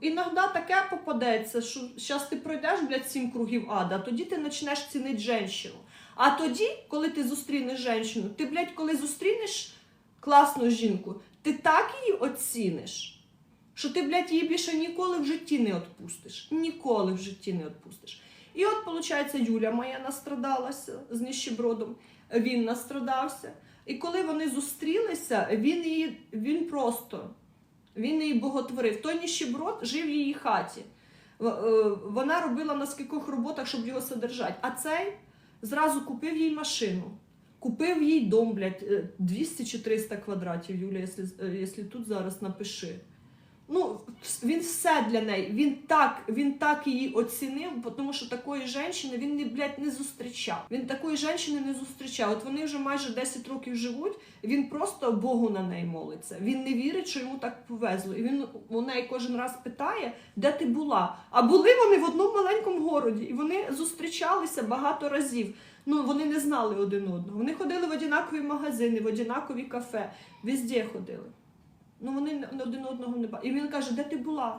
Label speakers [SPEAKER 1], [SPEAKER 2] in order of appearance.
[SPEAKER 1] іноді таке попадеться, що зараз ти пройдеш, блядь, сім кругів ада, тоді ти почнеш цінити жінку. А тоді, коли ти зустрінеш жінку, ти, блядь, коли зустрінеш класну жінку, ти так її оціниш, що ти, блядь, її більше ніколи в житті не відпустиш. Ніколи в житті не відпустиш. І от, виходить, Юля моя настрадалася з ніщебродом, він настрадався. І коли вони зустрілися, він її він просто він її боготворив. Той ніщеброд жив в її хаті. Е, Вона робила на скількох роботах, щоб його содержати. А цей зразу купив їй машину. Купив їй дом, блядь, е, 200 чи 300 квадратів, Юля, якщо, е, якщо тут зараз напиши. Ну, він все для неї. Він так, він так її оцінив, тому що такої жінки він не, блядь, не зустрічав. Він такої жінки не зустрічав. От вони вже майже 10 років живуть, він просто Богу на неї молиться. Він не вірить, що йому так повезло. І він у неї кожен раз питає, де ти була. А були вони в одному маленькому городі, і вони зустрічалися багато разів. Ну, вони не знали один одного. Вони ходили в однакові магазини, в однакові кафе, везде ходили. Ну вони один одного не бачили. І він каже, де ти була?